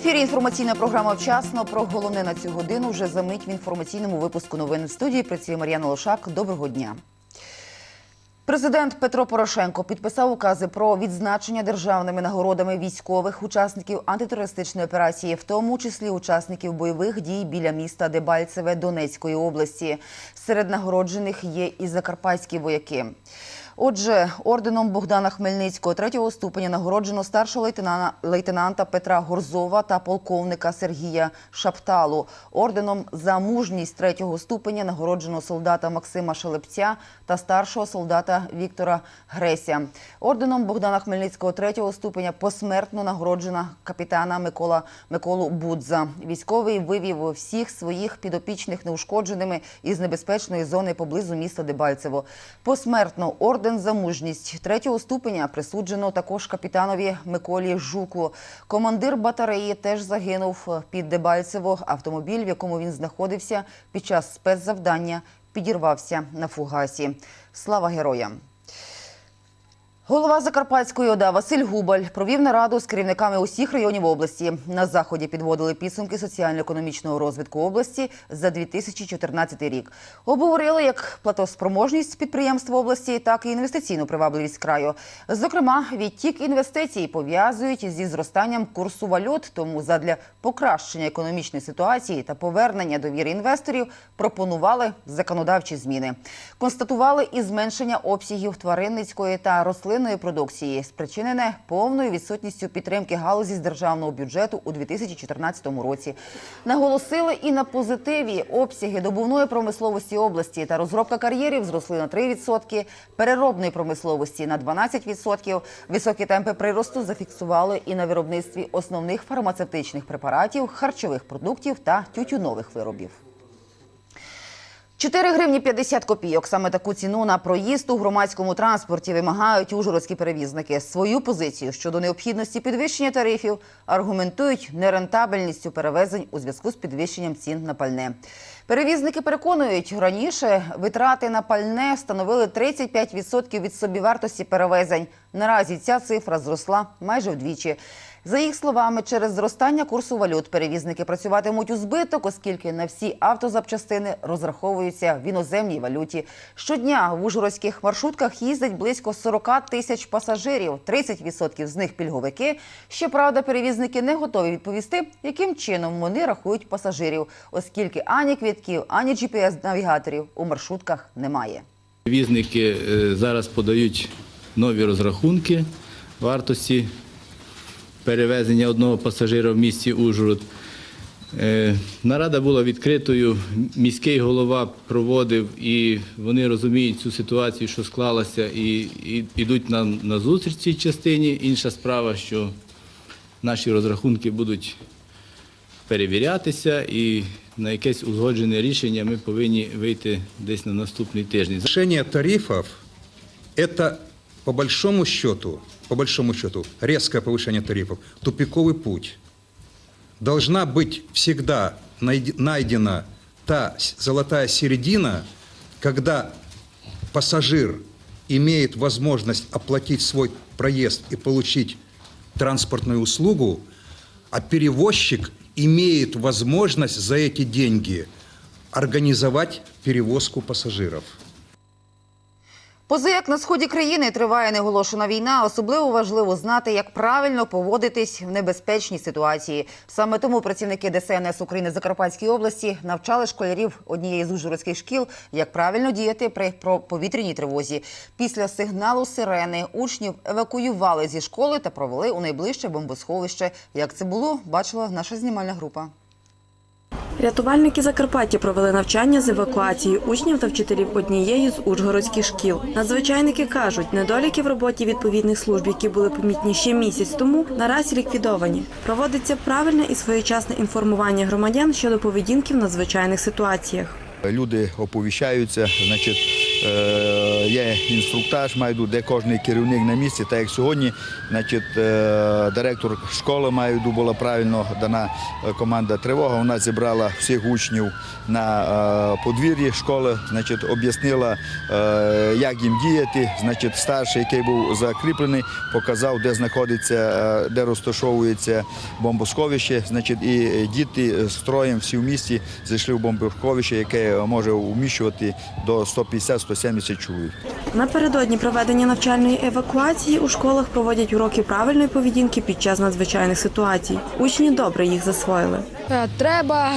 Ефірі інформаційна програма вчасно. Про головне на цю годину вже за мить в інформаційному випуску новин в студії. Працює Мар'яна Лошак. Доброго дня. Президент Петро Порошенко підписав укази про відзначення державними нагородами військових учасників антитерористичної операції, в тому числі учасників бойових дій біля міста Дебальцеве Донецької області. Серед нагороджених є і закарпатські вояки. Отже, орденом Богдана Хмельницького третього ступеня нагороджено старшого лейтенанта, Петра Горзова та полковника Сергія Шапталу. Орденом за мужність третього ступеня нагороджено солдата Максима Шелепця та старшого солдата Віктора Греся. Орденом Богдана Хмельницького третього ступеня посмертно нагороджена капітана Микола Миколу Будза. Військовий вивів всіх своїх підопічних неушкодженими із небезпечної зони поблизу міста Дебальцево. Посмертно орден за мужність третього ступеня присуджено також капітанові Миколі Жуку. Командир батареї теж загинув під Дебальцево. Автомобіль, в якому він знаходився під час спецзавдання, підірвався на фугасі. Слава героям! Голова Закарпатської ОДА Василь Губаль провів нараду з керівниками усіх районів області. На заході підводили підсумки соціально-економічного розвитку області за 2014 рік. Обговорили як платоспроможність підприємств області, так і інвестиційну привабливість краю. Зокрема, відтік інвестицій пов'язують зі зростанням курсу валют. Тому задля покращення економічної ситуації та повернення довіри інвесторів пропонували законодавчі зміни. Констатували і зменшення обсягів тваринницької та рослинної продукції, спричинене повною відсутністю підтримки галузі з державного бюджету у 2014 році. Наголосили і на позитиві обсяги добувної промисловості області та розробка кар'єрів зросли на 3%, переробної промисловості на 12%. Високі темпи приросту зафіксували і на виробництві основних фармацевтичних препаратів, харчових продуктів та тютюнових виробів. 4 гривні 50 копійок. Саме таку ціну на проїзд у громадському транспорті вимагають ужгородські перевізники. Свою позицію щодо необхідності підвищення тарифів аргументують нерентабельністю перевезень у зв'язку з підвищенням цін на пальне. Перевізники переконують, раніше витрати на пальне становили 35% від собівартості перевезень. Наразі ця цифра зросла майже вдвічі. За їх словами, через зростання курсу валют перевізники працюватимуть у збиток, оскільки на всі автозапчастини розраховуються в іноземній валюті. Щодня в ужгородських маршрутках їздить близько 40 тисяч пасажирів, 30% з них пільговики. Щоправда, перевізники не готові відповісти, яким чином вони рахують пасажирів, оскільки ані квітків, ані GPS-навігаторів у маршрутках немає. Перевізники е, зараз подають нові розрахунки вартості перевезення одного пасажира в місті Ужгород. Е, Нарада була відкритою, міський голова проводив, і вони розуміють цю ситуацію, що склалася, і, йдуть нам на зустріч цій частині. Інша справа, що наші розрахунки будуть перевірятися, і на якесь узгоджене рішення ми повинні вийти десь на наступний тиждень. Повышение тарифов – это по большому счету, по большому счету, резкое повышение тарифов – тупиковый путь. Должна быть всегда найдена та золотая середина, когда пассажир имеет возможность оплатить свой проезд и получить транспортную услугу, а перевозчик имеет возможность за эти деньги организовать перевозку пассажиров. Поза як на сході країни триває неголошена війна, особливо важливо знати, як правильно поводитись в небезпечній ситуації. Саме тому працівники ДСНС України Закарпатської області навчали школярів однієї з ужгородських шкіл, як правильно діяти при повітряній тривозі. Після сигналу сирени учнів евакуювали зі школи та провели у найближче бомбосховище. Як це було, бачила наша знімальна група. Рятувальники Закарпаття провели навчання з евакуації учнів та вчителів однієї з ужгородських шкіл. Надзвичайники кажуть, недоліки в роботі відповідних служб, які були помітні ще місяць тому, наразі ліквідовані. Проводиться правильне і своєчасне інформування громадян щодо поведінки в надзвичайних ситуаціях. Люди оповіщаються, значить, е, є інструктаж, має йду, де кожен керівник на місці. Так як сьогодні, значить, е, директор школи має йду, була правильно дана е, команда тривога. Вона зібрала всіх учнів на е, подвір'ї школи, значить, об'яснила, як їм діяти. Значить, старший, який був закріплений, показав, де знаходиться, де розташовується бомбосховище. Значить, і діти з строєм всі в місті зайшли в бомбосховище, яке може вміщувати до 150-170 чоловік. Напередодні проведення навчальної евакуації у школах проводять уроки правильної поведінки під час надзвичайних ситуацій. Учні добре їх засвоїли. Е, Треба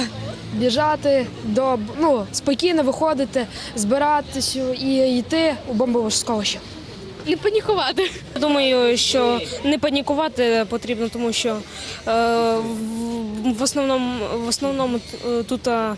біжати до ну, спокійно виходити, збиратися і йти у бомбове сховище. Не панікувати. Думаю, що не панікувати потрібно, тому що е, в- основному, в основному е, тут е,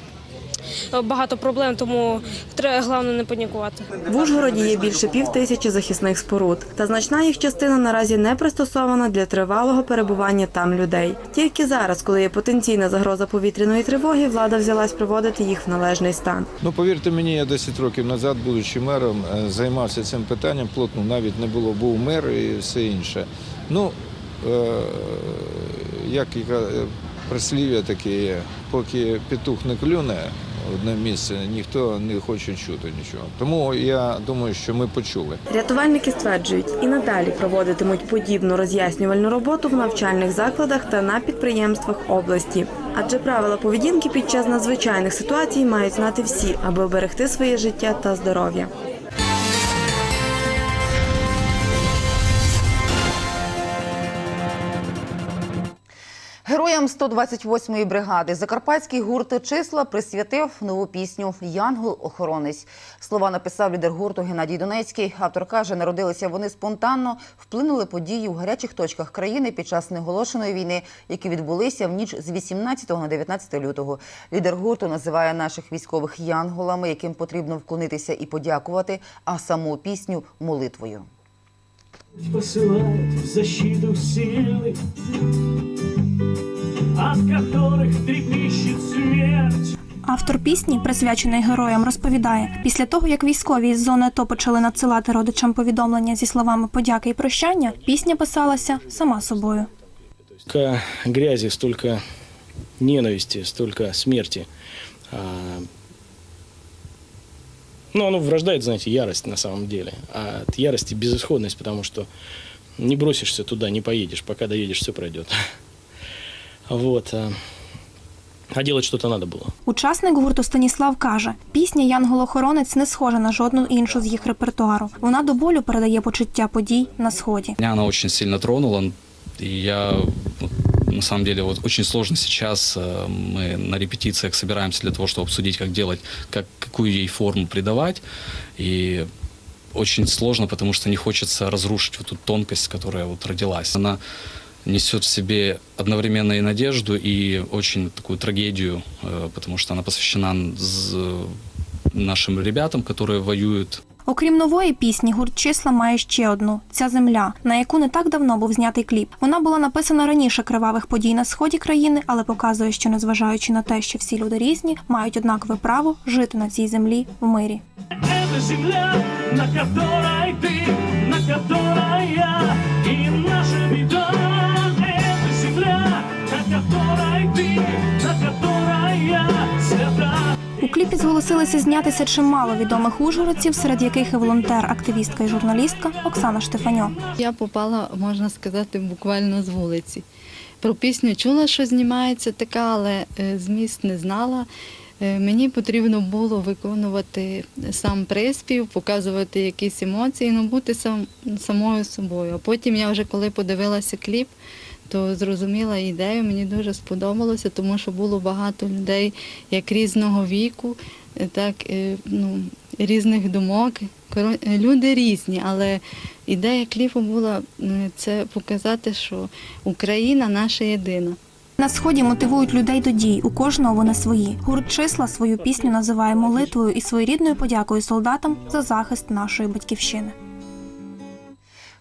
багато проблем, тому треба головне не панікувати. В Ужгороді є більше пів тисячі захисних споруд, та значна їх частина наразі не пристосована для тривалого перебування там людей. Тільки зараз, коли є потенційна загроза повітряної тривоги, влада взялась приводити їх в належний стан. Ну, повірте мені, я 10 років назад, будучи мером, е, займався цим питанням плотно, навіть не було, був мер і все інше. Ну, е, як е, прислів'я таке є, поки петух не клюне одне місце, ніхто не хоче чути нічого. Тому я думаю, що ми почули. Рятувальники стверджують, і надалі проводитимуть подібну роз'яснювальну роботу в навчальних закладах та на підприємствах області. Адже правила поведінки під час надзвичайних ситуацій мають знати всі, аби оберегти своє життя та здоров'я. Героям 128-ї бригади Закарпатський гурт числа присвятив нову пісню Янгол-охоронець. Слова написав лідер гурту Геннадій Донецький. Автор каже, народилися вони спонтанно, вплинули події у гарячих точках країни під час неголошеної війни, які відбулися в ніч з 18 на 19 лютого. Лідер гурту називає наших військових янголами, яким потрібно вклонитися і подякувати, а саму пісню молитвою. посылает в защиту силы, от которых трепещет смерть. Автор пісні, присвяченої героям, розповідає: після того, як військові із зони АТО почали надсилати родичам повідомлення зі словами подяки і прощання, пісня писалася сама собою. Столько грязи, столько ненависти, столько смерти. А, Ну, оно врождает, знаете, ярость на самом деле. А от ярости безысходность, потому что не бросишься туда, не поедешь. Пока доедешь, все пройдет. Вот. а. А делать что-то надо было. Учасник гурту Станіслав каже: пісня Янгол-охоронець не схожа на жодну іншу з їх репертуару. Вона до болю передає почуття подій на сході. Меня она очень сильно тронула. И я, вот, на самом деле, вот очень сложно сейчас. э, Мы на репетициях собираемся для того, чтобы обсудить, как делать, как, какую ей форму придавать. И очень сложно, потому что не хочется разрушить вот эту тонкость, которая вот родилась. Она несет в себе одновременно и надежду, и очень такую трагедию, э, потому что она посвящена з- нашим ребятам, которые воюют Окрім нової пісні, гурт числа має ще одну ця земля, на яку не так давно був знятий кліп. Вона була написана раніше кривавих подій на сході країни, але показує, що незважаючи на те, що всі люди різні, мають однакове право жити на цій землі в мирі. Это земля, на которой ты, на которой я, и наша У кліпі зголосилися знятися чимало відомих ужгородців, серед яких і волонтер, активістка і журналістка Оксана Штефаньо. Я попала, можна сказати, буквально з вулиці. Про пісню чула, що знімається така, але е, зміст не знала. Е, Мені потрібно було виконувати сам приспів, показувати якісь емоції, ну бути сам, самою собою. А потім я вже коли подивилася кліп, то зрозуміла ідею, мені дуже сподобалося, тому що було багато людей як різного віку, так е, ну, різних думок. Люди різні, але ідея кліпу була це показати, що Україна наша єдина. На сході мотивують людей до дій. У кожного вони свої. Гурт числа свою пісню називає молитвою і своєрідною подякою солдатам за захист нашої батьківщини.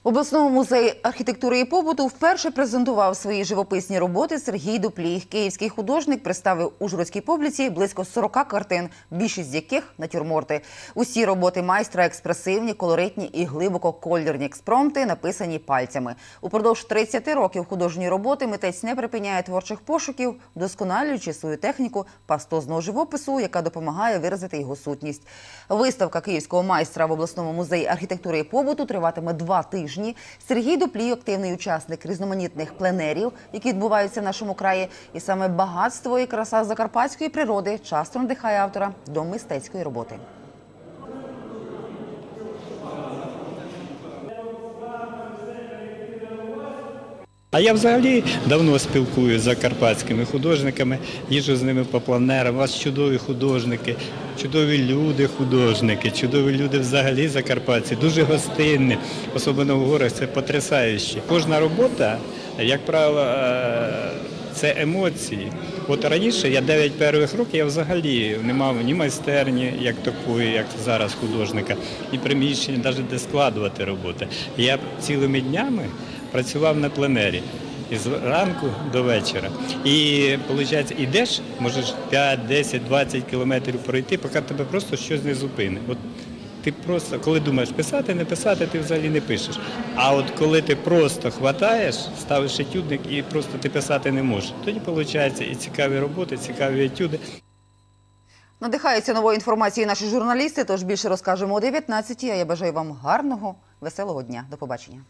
Обласному музеї архітектури і побуту вперше презентував свої живописні роботи Сергій Дуплій. Київський художник представив у Ужгородській публіці близько 40 картин, більшість з яких натюрморти. Усі роботи майстра експресивні, колоритні і глибоко кольорні експромти, написані пальцями. Упродовж 30 років художньої роботи митець не припиняє творчих пошуків, вдосконалюючи свою техніку пастозного живопису, яка допомагає виразити його сутність. Виставка київського майстра в обласному музеї архітектури і побуту триватиме два тижні. Сергій Дуплій – активний учасник різноманітних пленерів, які відбуваються в нашому краї. І саме багатство і краса закарпатської природи часто надихає автора до мистецької роботи. А я взагалі давно спілкуюся з закарпатськими художниками, їжджу з ними по планерам. У вас чудові художники, чудові люди, художники, чудові люди взагалі закарпатці, дуже гостинні, особливо в горах, це потрясающе. Кожна робота, як правило, е, це емоції. От раніше я 9 перших років я взагалі не мав ні майстерні, як такої, як зараз художника, ні приміщення, навіть де складувати роботи. Я цілими днями працював на пленері. Із ранку до вечора. І виходить, ідеш, можеш 5, 10, 20 кілометрів пройти, поки тебе просто щось не зупинить. От ти просто, коли думаєш писати, не писати, ти взагалі не пишеш. А от коли ти просто хватаєш, ставиш етюдник і просто ти писати не можеш, тоді виходить і цікаві роботи, цікаві етюди. Надихаються новою інформацією наші журналісти, тож більше розкажемо о 19 А я бажаю вам гарного, веселого дня. До побачення.